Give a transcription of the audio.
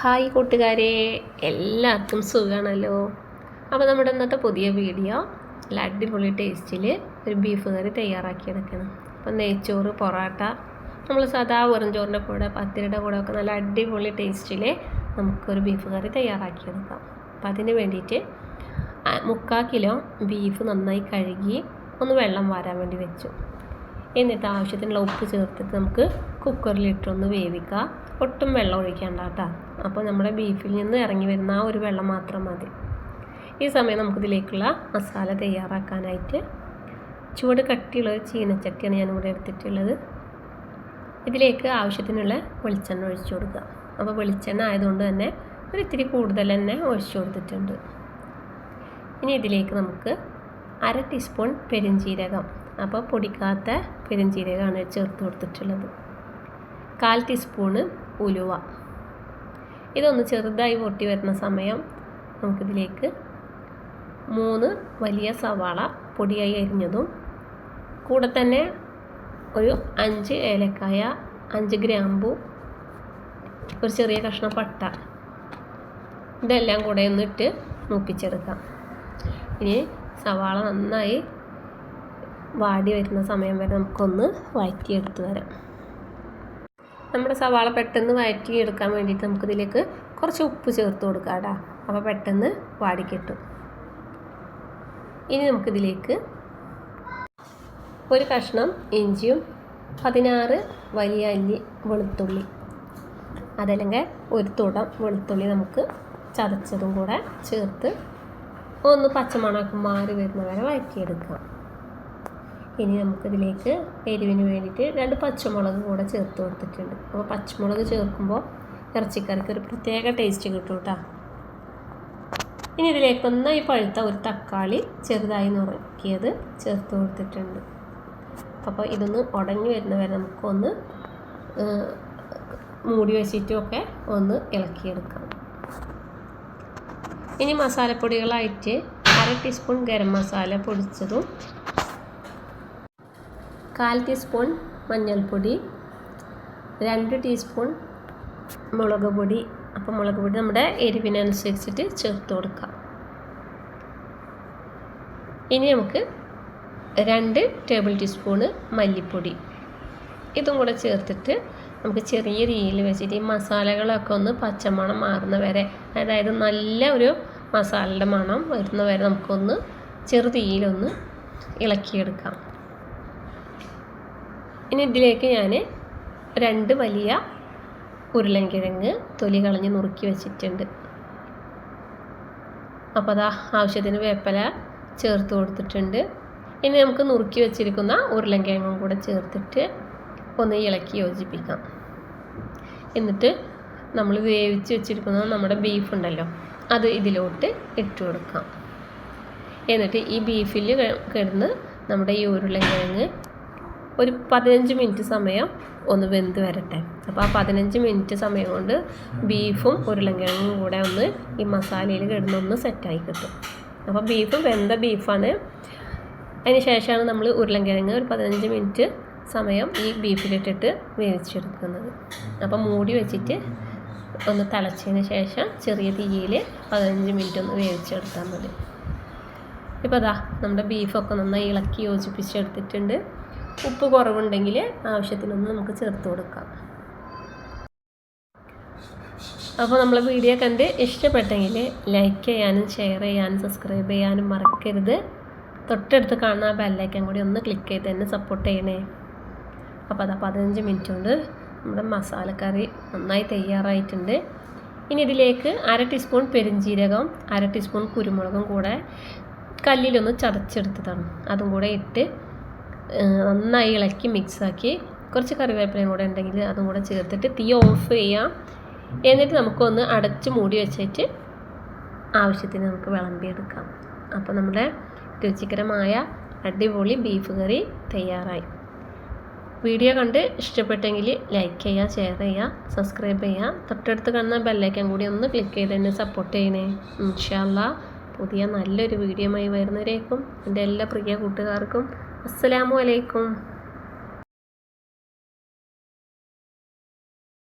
Hi കൂട്ടുകാരെ എല്ലാവർക്കും സുഖമാണല്ലോ അപ്പോൾ നമ്മുടെ ഇന്നത്തെ പുതിയ വീഡിയോ നല്ല അടിപൊളി ടേസ്റ്റിൽ ഒരു ബീഫ് കറി തയ്യാറാക്കിയെടുക്കണം അപ്പോൾ നെയ്ച്ചോറ് പൊറോട്ട നമ്മൾ സാധാ വെറും ചോറിന്റെ കൂടെ പത്തിരിയുടെ കൂടെ ഒക്കെ നല്ല അടിപൊളി ടേസ്റ്റിൽ നമുക്കൊരു ബീഫ് കറി തയ്യാറാക്കിയെടുക്കാം അപ്പോൾ അതിന് വേണ്ടിയിട്ട് മുക്കാൽ കിലോ ബീഫ് നന്നായി കഴുകി ഒന്ന് വെള്ളം വാരാൻ വേണ്ടി വെച്ചു. എന്നിട്ട് ആവശ്യത്തിനുള്ള ഉപ്പ് ചേർത്തിട്ട് നമുക്ക് കുക്കറിലിട്ടൊന്ന് വേവിക്കുക ഒട്ടും വെള്ളം ഒഴിക്കേണ്ട കേട്ടോ. അപ്പോൾ നമ്മുടെ ബീഫിൽ നിന്ന് ഇറങ്ങി വരുന്ന ആ ഒരു വെള്ളം മാത്രം മതി. ഈ സമയം നമുക്കിതിലേക്കുള്ള മസാല തയ്യാറാക്കാനായിട്ട് ചൂട് കട്ടിയുള്ള ഒരു ചീനച്ചട്ടിയാണ് ഞാനിവിടെ എടുത്തിട്ടുള്ളത്. ഇതിലേക്ക് ആവശ്യത്തിനുള്ള വെളിച്ചെണ്ണ ഒഴിച്ചു കൊടുക്കുക. അപ്പോൾ വെളിച്ചെണ്ണ ആയതുകൊണ്ട് തന്നെ ഒരു ഇത്തിരി കൂടുതൽ തന്നെ ഒഴിച്ചു കൊടുത്തിട്ടുണ്ട്. ഇനി ഇതിലേക്ക് നമുക്ക് അര ടീസ്പൂൺ പെരുംജീരകം അപ്പോൾ പൊടിക്കാത്ത പെരുംജീരകമാണ് ചേർത്ത് കൊടുത്തിട്ടുള്ളത്. കാൽ ടീസ്പൂണ് ഉലുവ. ഇതൊന്ന് ചെറുതായി പൊട്ടി വരുന്ന സമയം നമുക്കിതിലേക്ക് മൂന്ന് വലിയ സവാള പൊടിയായി അരിഞ്ഞതും കൂടെ തന്നെ ഒരു അഞ്ച് ഏലക്കായ അഞ്ച് ഗ്രാമ്പു ഒരു ചെറിയ കഷ്ണം പട്ട. ഇതെല്ലാം കൂടെ ഒന്നിട്ട് മൂപ്പിച്ചെടുക്കാം. ഇനി സവാള നന്നായി വാടി വരുന്ന സമയം വരെ നമുക്കൊന്ന് വഴറ്റിയെടുത്ത് വരാം നമ്മുടെ സവാള പെട്ടെന്ന് വഴറ്റിയെടുക്കാൻ വേണ്ടിയിട്ട് നമുക്കിതിലേക്ക് കുറച്ച് ഉപ്പ് ചേർത്ത് കൊടുക്കാം കേട്ടോ. അപ്പോൾ പെട്ടെന്ന് വാടിക്കിട്ടും. ഇനി നമുക്കിതിലേക്ക് ഒരു കഷ്ണം ഇഞ്ചിയും പതിനാറ് വലിയ അല്ലി വെളുത്തുള്ളി അതല്ലെങ്കിൽ ഒരു തുടം വെളുത്തുള്ളി നമുക്ക് ചതച്ചതും കൂടെ ചേർത്ത് ഒന്ന് പച്ചമണക്ക് മാറി വരുന്ന വരെ വഴറ്റിയെടുക്കാം. ഇനി നമുക്കിതിലേക്ക് എരിവിന് വേണ്ടിയിട്ട് രണ്ട് പച്ചമുളക് കൂടെ ചേർത്ത് കൊടുത്തിട്ടുണ്ട്. അപ്പോൾ പച്ചമുളക് ചേർക്കുമ്പോൾ ഇറച്ചിക്കറിക്ക് ഒരു പ്രത്യേക ടേസ്റ്റ് കിട്ടും കേട്ടോ. ഇനി ഇതിലേക്ക് ഒന്നായി പഴുത്ത ഒരു തക്കാളി ചെറുതായി നുറുക്കിയത് ചേർത്ത് കൊടുത്തിട്ടുണ്ട്. അപ്പോൾ ഇതൊന്ന് ഉടഞ്ഞു വരുന്ന വരെ നമുക്കൊന്ന് മൂടി വെച്ചിട്ടുമൊക്കെ ഒന്ന് ഇളക്കിയെടുക്കാം. ഇനി മസാലപ്പൊടികളായിട്ട് അര ടീസ്പൂൺ ഗരം മസാല പൊടിച്ചതും കാൽ ടീസ്പൂൺ മഞ്ഞൾപ്പൊടി രണ്ട് ടീസ്പൂൺ മുളക് പൊടി. അപ്പം മുളക് പൊടി നമ്മുടെ എരിവിനനുസരിച്ചിട്ട് ചേർത്ത് കൊടുക്കാം. ഇനി നമുക്ക് രണ്ട് ടേബിൾ ടീസ്പൂണ് മല്ലിപ്പൊടി. ഇതും കൂടെ ചേർത്തിട്ട് നമുക്ക് ചെറിയ രീതിയിൽ വെച്ചിട്ട് ഈ മസാലകളൊക്കെ ഒന്ന് പച്ചമണം മാറുന്ന വരെ അതായത് നല്ല ഒരു മസാലയുടെ മണം വരുന്ന വരെ നമുക്കൊന്ന് ചെറു തീയിലൊന്ന് ഇളക്കിയെടുക്കാം. ഇനി ഇതിലേക്ക് ഞാൻ രണ്ട് വലിയ ഉരുളൻകിഴങ്ങ് തൊലി കളഞ്ഞ് നുറുക്കി വെച്ചിട്ടുണ്ട്. അപ്പോൾ അതാ ആവശ്യത്തിന് വേപ്പല ചേർത്ത് കൊടുത്തിട്ടുണ്ട്. ഇനി നമുക്ക് നുറുക്കി വെച്ചിരിക്കുന്ന ഉരുളൻകിഴങ്ങും കൂടെ ചേർത്തിട്ട് ഒന്ന് ഇളക്കി യോജിപ്പിക്കാം. എന്നിട്ട് നമ്മൾ വേവിച്ച് വെച്ചിരിക്കുന്ന നമ്മുടെ ബീഫ് ഉണ്ടല്ലോ അത് ഇതിലോട്ട് ഇട്ട് കൊടുക്കാം. എന്നിട്ട് ഈ ബീഫിൽ കിടന്ന് നമ്മുടെ ഈ ഉരുളൻകിഴങ്ങ് ഒരു പതിനഞ്ച് മിനിറ്റ് സമയം ഒന്ന് വെന്ത് വരട്ടെ. അപ്പോൾ ആ പതിനഞ്ച് മിനിറ്റ് സമയം കൊണ്ട് ബീഫും ഉരുളക്കിഴങ്ങും കൂടെ ഒന്ന് ഈ മസാലയിൽ കിടന്നൊന്ന് സെറ്റായി കിട്ടും. അപ്പോൾ ബീഫ് വെന്ത ബീഫാണ്. അതിന് ശേഷമാണ് നമ്മൾ ഉരുളക്കിഴങ്ങ് ഒരു പതിനഞ്ച് മിനിറ്റ് സമയം ഈ ബീഫിലിട്ടിട്ട് വേവിച്ചെടുക്കുന്നത്. അപ്പോൾ മൂടി വെച്ചിട്ട് ഒന്ന് തിളച്ചതിന് ശേഷം ചെറിയ തീയിൽ പതിനഞ്ച് മിനിറ്റ് ഒന്ന് വേവിച്ചെടുത്താൽ മതി. ഇപ്പോൾ അതാ നമ്മുടെ ബീഫൊക്കെ നന്നായി ഇളക്കി യോജിപ്പിച്ചെടുത്തിട്ടുണ്ട്. ഉപ്പ് കുറവുണ്ടെങ്കിൽ ആവശ്യത്തിനൊന്ന് നമുക്ക് ചേർത്ത് കൊടുക്കാം. അപ്പോൾ നമ്മളെ വീഡിയോ കണ്ട് ഇഷ്ടപ്പെട്ടെങ്കിൽ ലൈക്ക് ചെയ്യാനും ഷെയർ ചെയ്യാനും സബ്സ്ക്രൈബ് ചെയ്യാനും മറക്കരുത്. തൊട്ടടുത്ത് കാണുന്ന ബെല്ലൈക്കൻ കൂടി ഒന്ന് ക്ലിക്ക് ചെയ്ത് തന്നെ സപ്പോർട്ട് ചെയ്യണേ. അപ്പോൾ അതാ പതിനഞ്ച് മിനിറ്റ് കൊണ്ട് നമ്മുടെ മസാലക്കറി നന്നായി തയ്യാറായിട്ടുണ്ട്. ഇനി ഇതിലേക്ക് അര ടീസ്പൂൺ പെരിഞ്ജീരകം അര ടീസ്പൂൺ കുരുമുളകും കൂടെ കല്ലിലൊന്ന് ചതച്ചെടുത്തതാണ്. അതും കൂടെ ഇട്ട് നന്നായി ഇളക്കി മിക്സാക്കി കുറച്ച് കറിവേപ്പിലയും കൂടെ ഉണ്ടെങ്കിൽ അതും കൂടെ ചേർത്തിട്ട് തീ ഓഫ് ചെയ്യാം. എന്നിട്ട് നമുക്കൊന്ന് അടച്ച് മൂടി വെച്ചിട്ട് ആവശ്യത്തിന് നമുക്ക് വിളമ്പിയെടുക്കാം. അപ്പോൾ നമ്മുടെ രുചികരമായ അടിപൊളി ബീഫ് കറി തയ്യാറായി. വീഡിയോ കണ്ട് ഇഷ്ടപ്പെട്ടെങ്കിൽ ലൈക്ക് ചെയ്യുക ഷെയർ ചെയ്യുക സബ്സ്ക്രൈബ് ചെയ്യുക. തൊട്ടടുത്ത് കാണുന്ന ബെല്ലൈക്കൻ കൂടി ഒന്ന് ക്ലിക്ക് ചെയ്ത് എന്നെ സപ്പോർട്ട് ചെയ്യണേ. ഇൻഷാല്ല പുതിയ നല്ലൊരു വീഡിയോ ആയി വരുന്നവരേക്കും എന്റെ എല്ലാ പ്രിയ കൂട്ടുകാർക്കും അസ്സലാമു അലൈക്കും.